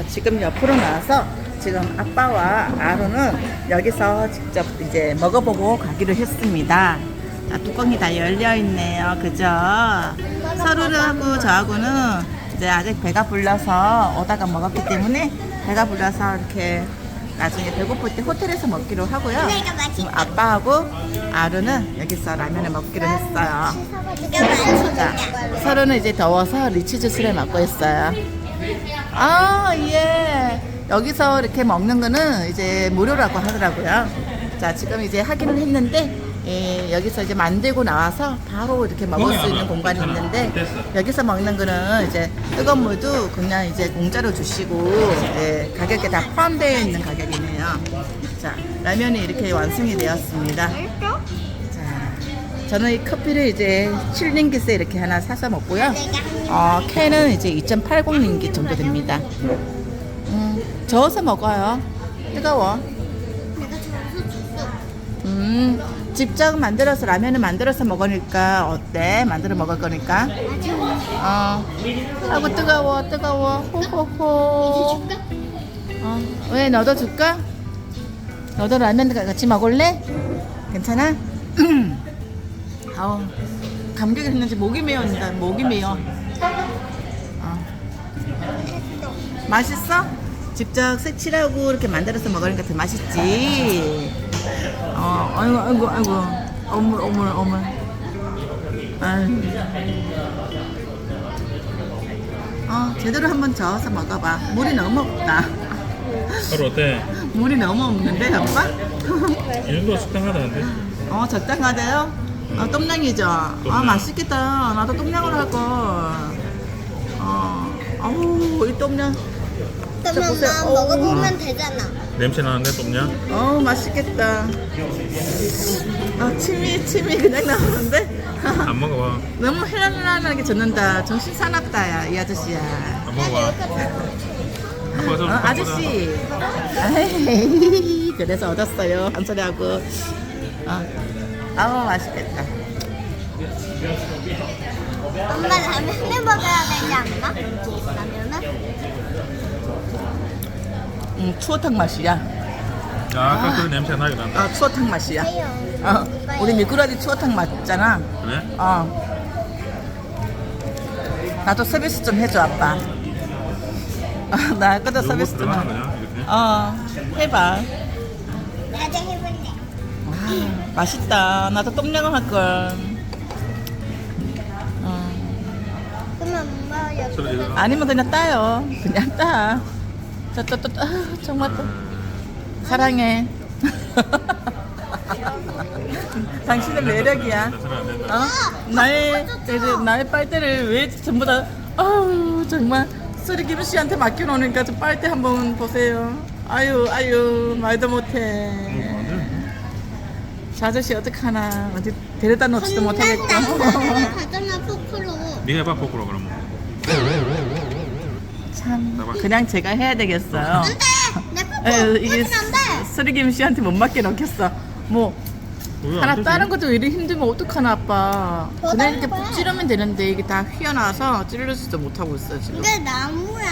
자, 지금 옆으로 나와서 지금 아빠와 아루는 여기서 직접 이제 먹어보고 가기로 했습니다. 자, 뚜껑이 다 열려 있네요. 그죠? 서로하고 저하고는 이제 아직 배가 불러서 오다가 먹었기 때문에 배가 불러서 이렇게 나중에 배고플 때 호텔에서 먹기로 하고요. 지금 아빠하고 아루는 여기서 라면을 먹기로 했어요. 자, 서로는 이제 더워서 리치 주스를 먹고 있어요. 아, 예. 여기서 이렇게 먹는 거는 이제 무료라고 하더라고요. 자, 지금 이제 하기는 했는데, 예, 여기서 이제 만들고 나와서 바로 이렇게 먹을 수 있는 공간이 있는데, 여기서 먹는 거는 이제 뜨거운 물도 그냥 이제 공짜로 주시고, 예, 가격에 다 포함되어 있는 가격이네요. 자, 라면이 이렇게 완성이 되었습니다. 자, 저는 이 커피를 이제 7링기스에 이렇게 하나 사서 먹고요. 어, 캔은 이제 2.80링기 정도 됩니다. 음, 저어서 먹어요. 뜨거워. 음, 직접 만들어서 라면을 만들어서 먹으니까 어때? 만들어 먹을 거니까. 어, 아이고 뜨거워, 뜨거워. 호호호. 어, 왜 너도 줄까? 너도 라면 같이 먹을래? 괜찮아? 아우 감격이 했는지 목이 메어온다. 목이 메어. 어. 맛있어? 직접 색칠하고 이렇게 만들어서 먹으니까 더 맛있지. 어, 아이고 아이고 아이고. 어물 어물 어물. 아유. 어, 제대로 한번 저어서 먹어봐. 물이 너무 없다. 하루 어때? 물이 너무 없는데 아빠? 이 정도 식당하다는데? 어 적당하대요? 어, 똠양이죠? 아 똠양. 맛있겠다 나도 똠양으로 할걸 어, 어우 이 똠양 저 그러면 보세요. 나. 먹어보면 되잖아. 냄새 나는데 똠냐? 어우 맛있겠다 아 침이 침이 그냥 나오는데 안 먹어봐. 너무 헬란헬란하게 젓는다 정신 사납다 야, 이 아저씨야 안 먹어봐. 어, 좀 아저씨 아이, 그래서 얻었어요 한 소리 하고 어. 아우 맛있겠다 엄마 라면을 먹어야 되지 않나? 라면은? 음, 추어탕 맛이야 야, 아까 그 냄새 나게 난다. 어, 추어탕 맛이야. 어, 우리 미꾸라지 추어탕 맛있잖아 그래? 어. 나도 서비스 좀 해줘 아빠 어, 나 아까도 서비스 좀? 이렇게? 어 해봐 나도 해볼래. 와, 맛있다 나도 똠양을 할걸 어. 그러면 엄마 여기 소리 이거. 아니면 그냥 따요 그냥 따 저, 또, 또, 또, 아, 정말 또 사랑해 당신의 매력이야. 어? 나의 이제 나의 빨대를 왜 전부 다 아우 정말 쓰리김 씨한테 맡겨놓으니까 저 빨대 한번 보세요. 아유 아유 말도 뭐, 못해. 저 아저씨 어떡하나 어디 데려다 놓지도 못하겠고. 가잖아 포크로. 네가 해봐, 포크로 그러면. 참 그냥 제가 해야 되겠어요. 안돼. 내 포크. 에휴, 이게 안 돼. 쓰리김 씨한테 못 맡겨놓겠어. 뭐 왜안 하나 되지? 다른 것도 이리 힘들면 어떡하나 아빠. 더 그냥 이렇게 다른 거야. 푹 찌르면 되는데 이게 다 휘어나와서 찌르지도 못하고 있어 지금. 이게 나무야.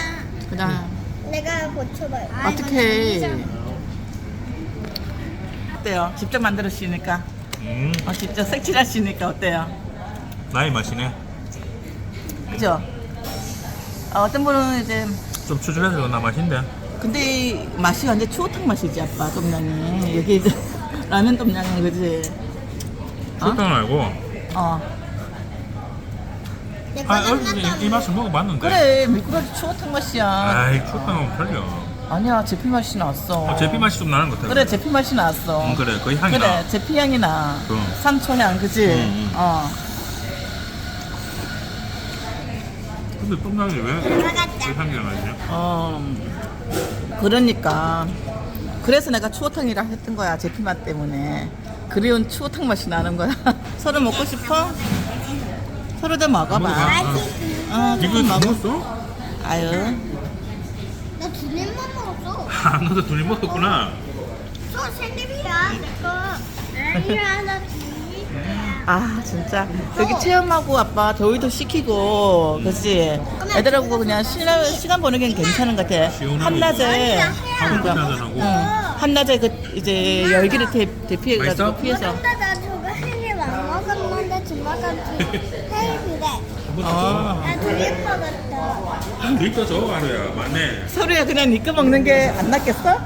그냥 내가 고쳐봐요. 어떻게 어때요? 직접 만들으시니까 음, 어, 직접 색칠하시니까 어때요? 나의 맛이네. 그죠? 어, 어떤 분은 이제 좀 추출해서 나 맛인데. 근데 이 맛이 완전 추어탕 맛이지 아빠 똠양이 여기 이제 라면 똠양은 그지? 어? 출당 알고. 어내 아, 어릴 때이 맛을 먹어봤는데. 그래 미꾸라지 추어탕 맛이야 아이, 출당하면 틀려. 아니야 제피 맛이 났어 어, 제피 맛이 좀 나는 것 같아. 그래 제피 맛이 났어 응, 그래. 거의 향이 그래 나. 제피 향이 나 그럼. 산초 향 그지? 응, 응. 어 근데 똥장이 왜. 그 향기가 나지? 어, 그러니까. 그래서 내가 추어탕이라 했던 거야, 제피 맛 때문에. 그리운 추어탕 맛이 나는 거야. 서로 먹고 싶어? 서로도 먹어봐. 먹어봐. 어, 이거 조금 먹어. 먹었어? 아유. 나 두 입만 먹었어. 아, 너도 둘이 먹었구나. 저세 입이야. 내 거. 아니야 나두 입이야. 아 진짜 여기 체험하고 아빠 더위도 식히고 그치 애들하고 그냥 시간, 시간 보내기엔 괜찮은 것 같아 시원하고. 한낮에 그러니까. 응, 한낮에 그 이제 열기를 대, 대피해가지고 맛있어? 피해서 나 저거 안 먹었는데 아. 나 되게 먹었 다. 더 줘, 아루야. 맞네. 서루야 그냥 니꺼 먹는 게 안 낫겠어?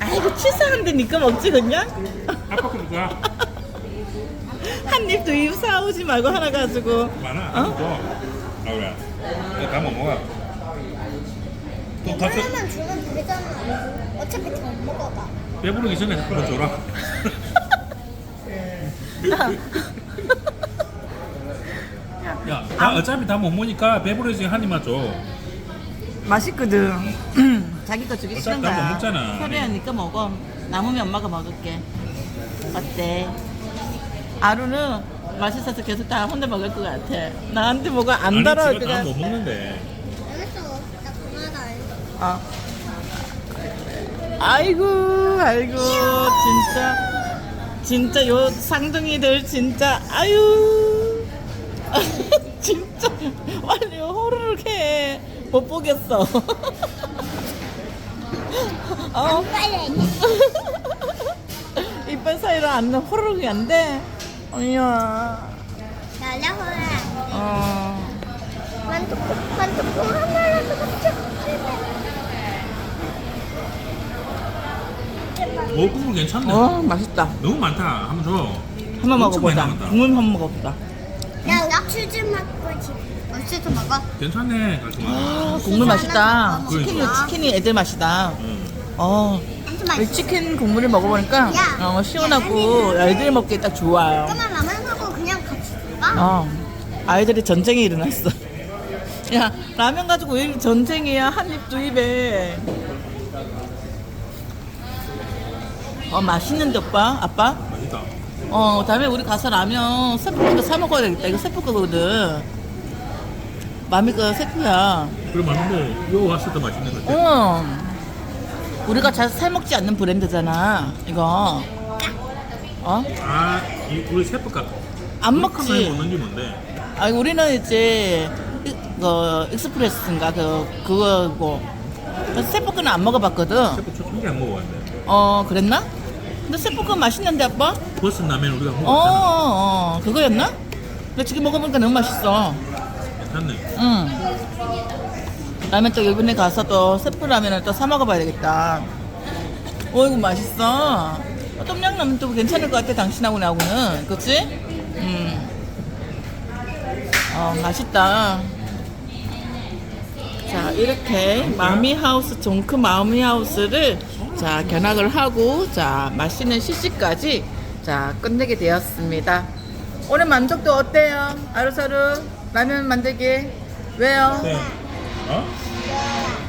아이고 치사한데 니꺼 먹지 그냥? 아빠 거 누가? 한입 두 입 사오지 말고 하나 가지고 많아. 어? 한번 줘. 아루야. 이거 다못 먹어. 또 가서 하나만 주면 되잖아. 어차피 더 먹어봐. 배부르기 전에 한번 줘라. 야, 다 어차피 다 못 먹으니까 배부르지 한 입만 줘. 맛있거든 자기 거 주기 싫은 어차피 다못 거야 먹잖아. 서루야 니꺼 먹어 남으면 엄마가 먹을게 어때? 아루는 맛있어서 계속 다 혼자 먹을 것 같아 나한테 뭐가 안 달아 아니, 지가 다못 먹는데. 나. 어. 아이고 아이고 진짜 진짜 요 쌍둥이들 진짜 아유 진짜 빨리 호루룩 해 못 보겠어 어. 이빨 사이로 앉는 호루룩이 안돼 어이야 날려보라. 어 만두국, 만두국 하나라도 먹자. 오, 국물 괜찮네. 어, 맛있다 너무 많다. 한번 줘. 한번 엄청 먹어보자. 국물 한번 먹어보자 치즈 먹고 싶어. 어, 치즈 먹어? 괜찮네, 깔끔하게. 아, 국물 맛있다 치킨이. 치킨이 애들 맛이다 응. 어 엄청 이 맛있어. 치킨 국물을 먹어보니까 야. 어, 시원하고 애들 먹기에 딱 좋아요. 라면하고 그냥 같이? 어, 아이들이 전쟁이 일어났어. 야 라면 가지고 왜 전쟁이야 한 입 두 입에. 어 맛있는데 오빠 아빠? 맛있다. 어 다음에 우리 가서 라면 세포도 사 먹어야 되겠다. 이거 세포 거거든. 마미 거 세포야. 그래, 맛있는데, 요 왔을 때 맛있는 것 같아. 어. 우리가 잘 사 먹지 않는 브랜드잖아. 이거. 어? 아, 이, 우리 세포가 안 많이 먹지. 먹는지 뭔데? 아 우리는 이제 이- 그 익스프레스인가 그 그거고 세포크는 안 먹어봤거든. 세포 초통기 안 먹어봤는데. 어 그랬나? 근데 세포크 맛있는데 아빠? 버섯 라면 우리가 어, 먹었잖아. 어, 어 그거였나? 근데 지금 먹어보니까 너무 맛있어. 괜찮네. 응. 라면 또 이번에 가서 또 세포 라면을 또 사 먹어봐야 되겠다. 어이구 맛있어. 어, 똠양라면 또 괜찮을 것 같아 당신하고 나하고는, 그렇지? 음. 어 맛있다. 자 이렇게 마미하우스 종크 마미하우스를 자 견학을 하고 자 맛있는 시식까지 자 끝내게 되었습니다. 오늘 만족도 어때요? 아루사루 라면 만들기 왜요? 네. 어?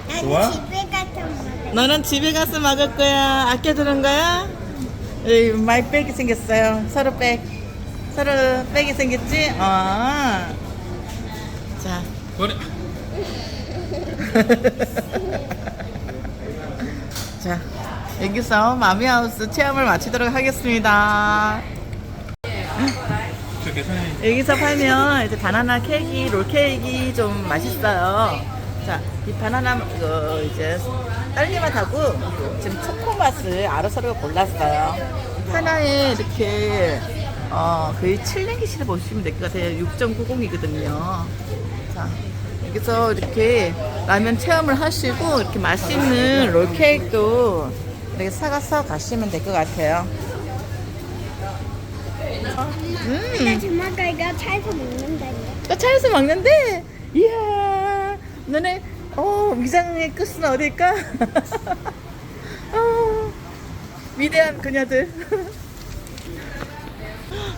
나는 좋아? 집에 가서 먹어. 너는 집에 가서 먹을 거야? 아껴두는 거야? 에이, 많이 빼기 생겼어요. 서로 백. 서로 빼기 생겼지? 어. 자. 그래. 자, 여기서 마미하우스 체험을 마치도록 하겠습니다. 여기서 팔면 이제 바나나 케이크, 롤 케이크 좀 맛있어요. 자, 이 바나나 그 이제 딸기맛하고 지금 초코 맛을 아로사로가 골랐어요. 하나에 이렇게 어 거의 7랭기시를 보시면 될 것 같아요. 6.90이거든요. 자, 여기서 이렇게 라면 체험을 하시고 이렇게 맛있는 롤 케이크도 이렇게 사가서 가시면 될 것 같아요. 음. 나 주먹가 이거 차에서 먹는다. 이거. 나 차에서 먹는데 이야 너네 어 위장의 끝은 어딜까 어, 위대한 그녀들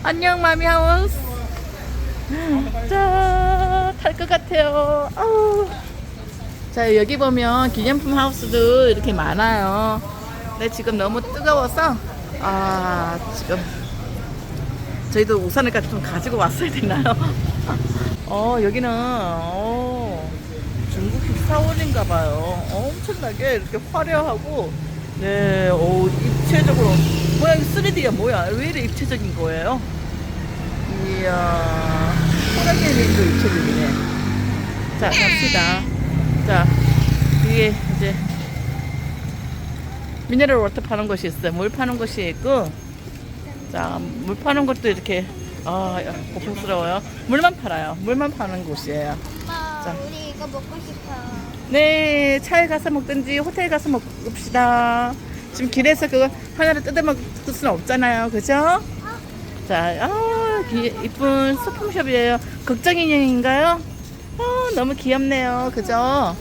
안녕 마미 하우스 자 탈 것 같아요 아우. 자 여기 보면 기념품 하우스도 이렇게 많아요 근데 지금 너무 뜨거워서 아 지금 저희도 우산을 좀 가지고 왔어야 되나요? 어, 여기는, 어, 중국 식사원인가 봐요. 어, 엄청나게 이렇게 화려하고, 네, 어, 입체적으로. 뭐야, 이거 3D야, 뭐야? 왜 이래 입체적인 거예요? 이야. 호랑이님도 입체적이네. 자, 갑시다. 자, 이게 이제 미네랄 워터 파는 곳이 있어요. 물 파는 곳이 있고, 자, 물 파는 것도 이렇게, 아, 야, 고풍스러워요. 물만 팔아요. 물만 파는 곳이에요. 엄마, 자. 우리 이거 먹고 싶어. 네, 차에 가서 먹든지 호텔 가서 먹읍시다. 지금 길에서 그거 하나를 뜯어 먹을 수는 없잖아요. 그죠? 자, 아, 기- 이쁜 소품숍이에요. 극장 인형인가요? 어, 너무 귀엽네요. 그죠?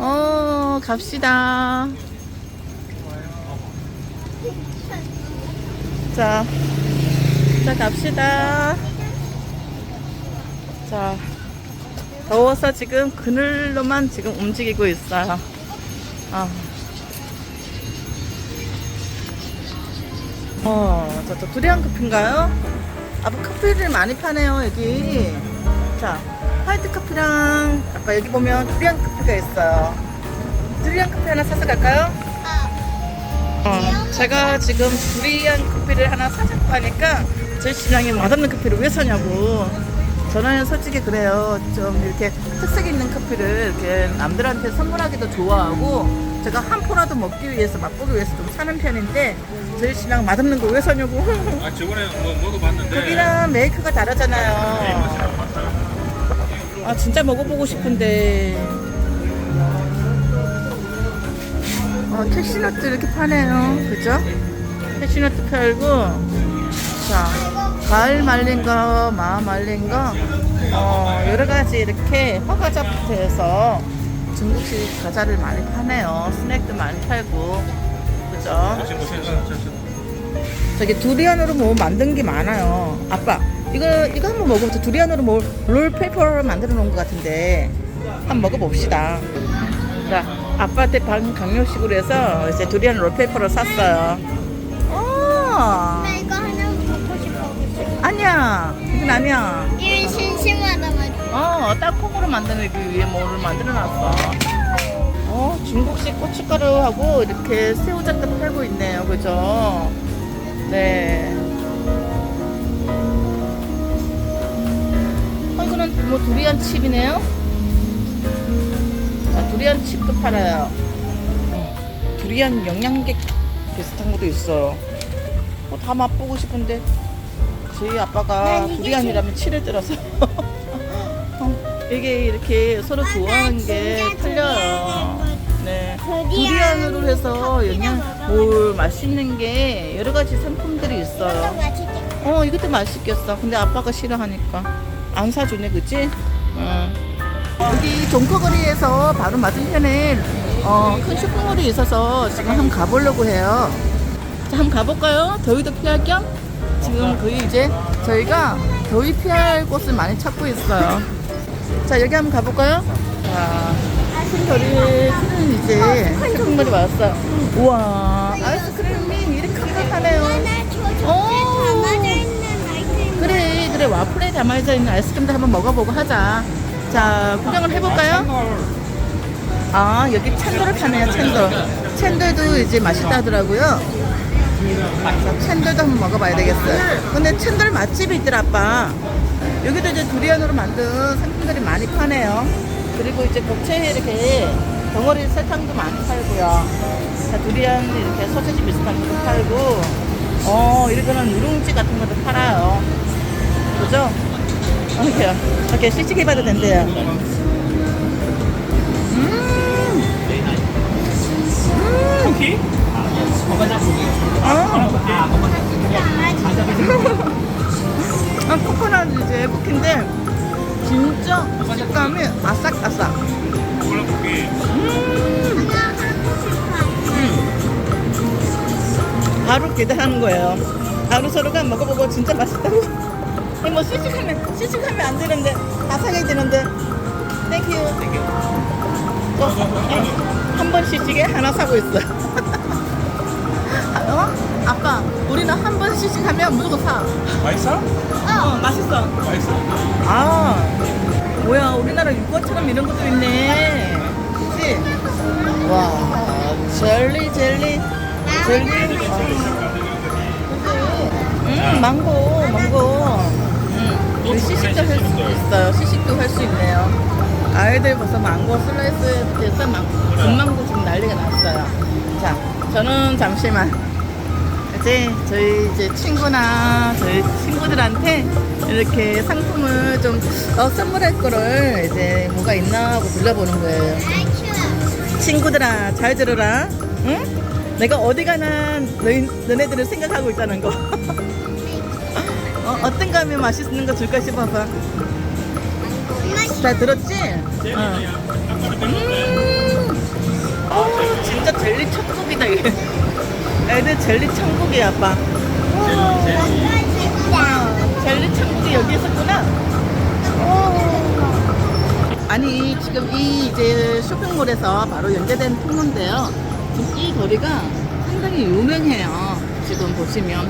어, 갑시다. 자, 자, 갑시다. 자, 더워서 지금 그늘로만 지금 움직이고 있어요. 아. 어, 저, 저 두리안 커피인가요? 아, 뭐 커피를 많이 파네요, 여기. 자, 화이트 커피랑, 아까 여기 보면 두리안 커피가 있어요. 두리안 커피 하나 사서 갈까요? 아, 어, 제가 지금 두리안 커피를 하나 사자고 하니까 저희 신랑이 맛없는 커피를 왜 사냐고. 저는 솔직히 그래요. 좀 이렇게 특색 있는 커피를 이렇게 남들한테 선물하기도 좋아하고 제가 한 포라도 먹기 위해서 맛보기 위해서 좀 사는 편인데 저희 신랑 맛없는 거 왜 사냐고. 아 저번에 뭐 먹어봤는데 거기랑 메이크가 다르잖아요. 아 진짜 먹어보고 싶은데. 어, 캐시넛도 이렇게 파네요. 그죠? 캐시넛도 팔고, 자, 가을 말린 거, 마음 말린 거, 어, 여러 가지 이렇게 허가자부터 해서 중국식 과자를 많이 파네요. 스낵도 많이 팔고, 그죠? 저기 두리안으로 뭐 만든 게 많아요. 아빠, 이거 이거 한번 먹어보자. 두리안으로 뭐 롤페이퍼를 만들어 놓은 것 같은데 한번 먹어봅시다. 자, 아빠한테 방 강요식으로 해서 이제 두리안 롤페이퍼를 샀어요. 어, 나 이거 하나 먹고 싶어. 아니야, 이건 아니야. 이거 심심하다 말이야. 어, 땅콩으로 만드는 그 위에 뭐를 만들어 놨어. 어, 중국식 고춧가루하고 이렇게 새우젓도 팔고 있네요. 그죠? 네. 어, 이거는 뭐 두리안 칩이네요? 팔아요. 어, 두리안 영양객 비슷한 것도 있어요. 어, 다 맛보고 싶은데 저희 아빠가 난 이게 두리안이라면 치를 들어서 어, 이게 이렇게 서로 아, 좋아하는 나게 틀려요. 네. 두리안 두리안으로 해서 영양 뭘 맛있는 게 여러 가지 상품들이 있어요. 어, 이것도 맛있겠어. 근데 아빠가 싫어하니까 안 사주네, 그치? 응. 여기 종커거리에서 바로 맞은편에 어, 큰 쇼핑몰이 있어서 지금 한번 가보려고 해요. 자, 한번 가볼까요? 더위도 피할 겸? 지금 거의 이제 저희가 더위 피할 곳을 많이 찾고 있어요. 자, 여기 한번 가볼까요? 자, 큰 더위는 이제 쇼핑몰이 왔어요. 우와, 아이스크림이 이렇게 큰거 하네요. 나 저쪽에 오. 담아져 있는 아이템. 그래 그래 와플에 담아져 있는 아이스크림도 한번 먹어보고 하자 자 구경을 해볼까요? 아 여기 챈돌을 파네요 챈돌 챈돌도 이제 맛있다 하더라고요. 자, 챈돌도 한번 먹어봐야 되겠어요. 근데 챈돌 맛집이 있더라 아빠. 여기도 이제 두리안으로 만든 상품들이 많이 파네요. 그리고 이제 곱체에 이렇게 덩어리 설탕도 많이 팔고요. 자, 두리안 이렇게 소세지 비슷한 것도 팔고. 어 이렇게는 누룽지 같은 것도 팔아요. 그죠? 이렇게 이렇게 씩씩 해봐도 된대요. 쿠키? 아, 아 코코넛 이제 쿠키인데 진짜 식감이 아삭아삭. 싶어. 바로 기대하는 거예요. 바로 서로가 먹어보고 진짜 맛있다고 아니, 뭐 시식하면 시식하면 안 되는데 다 사게 되는데 땡큐 또한 번 시식에 하나 사고 있어 어? 아빠 우리는 한 번 시식하면 무조건 사 맛있어? 어, 맛있어 맛있어. 아, 뭐야, 우리나라 육과처럼 이런 것도 있네. 그치? 와, 젤리, 젤리, 젤리. 음, 망고, 망고. 음. 우리 시식도 할 수 있어요. 시식도 할 수 있네요. 아이들 벌써 망고 슬라이스 돼서 망, 금망고 지금 난리가 났어요. 자, 저는 잠시만 이제 저희 이제 친구나 저희 친구들한테 이렇게 상품을 좀 어, 선물할 거를 이제 뭐가 있나 하고 둘러보는 거예요. 친구들아 잘 들어라. 응? 내가 어디 가나 너희, 너네들을 생각하고 있다는 거. 어, 어떤 거 하면 맛있는 거 줄까 싶어서. 잘 들었지? 어. 음. 어, 진짜 젤리 천국이다 이게. 애들 젤리 천국이야 아빠. 와, 젤리 천국이 여기 있었구나. 아니 지금 이 이제 쇼핑몰에서 바로 연계된 통로인데요. 지금 이 거리가 상당히 유명해요. 지금 보시면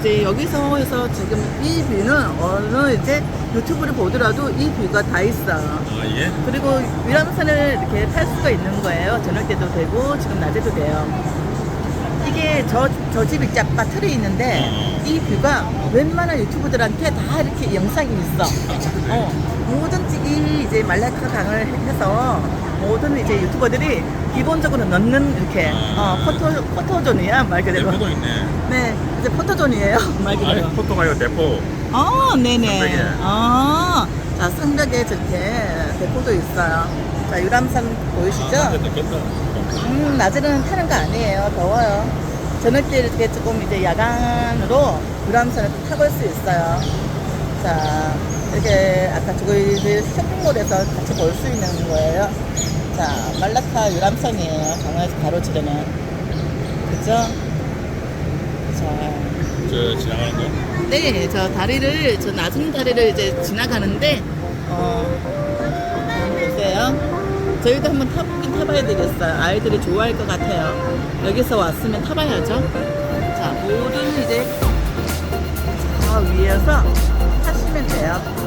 이제 여기서 해서 지금 이 뷰는 어느 이제 유튜브를 보더라도 이 뷰가 다 있어. 요아 예? 그리고 위람선을 이렇게 탈 수가 있는 거예요. 저녁 때도 되고 지금 낮에도 돼요. 이게 저, 저집 있지 아빠 틀에 있는데 어. 이 뷰가 웬만한 유튜브들한테 다 이렇게 영상이 있어. 어, 모든 이 이제 말라카 강을 해서 모든 이제 유튜버들이 기본적으로 넣는 이렇게 어, 포토 포토존이야 말 그대로. 대포도 있네. 네, 이제 포토존이에요 말 그대로. 아니 포토가 이거 대포. 어, 네네. 성벽에. 아, 자, 성벽에 저렇게 대포도 있어요. 자, 유람선 보이시죠? 아. 음, 낮에는 타는 거 아니에요. 더워요. 저녁 때 이렇게 조금 이제 야간으로 유람선을 타볼 수 있어요. 자, 이렇게 아까 저기 쇼핑몰에서 같이 볼 수 있는 거예요. 자, 말라카 유람선이에요. 강화에서 바로 지르는. 그죠? 자. 저 지나가는 거. 네, 저 다리를, 저 낮은 다리를 이제 지나가는데, 어, 보세요. 저희도 한번 타보긴 타봐야 되겠어요. 아이들이 좋아할 것 같아요. 여기서 왔으면 타봐야죠. 자, 모든 이제 저 위에서 타시면 돼요.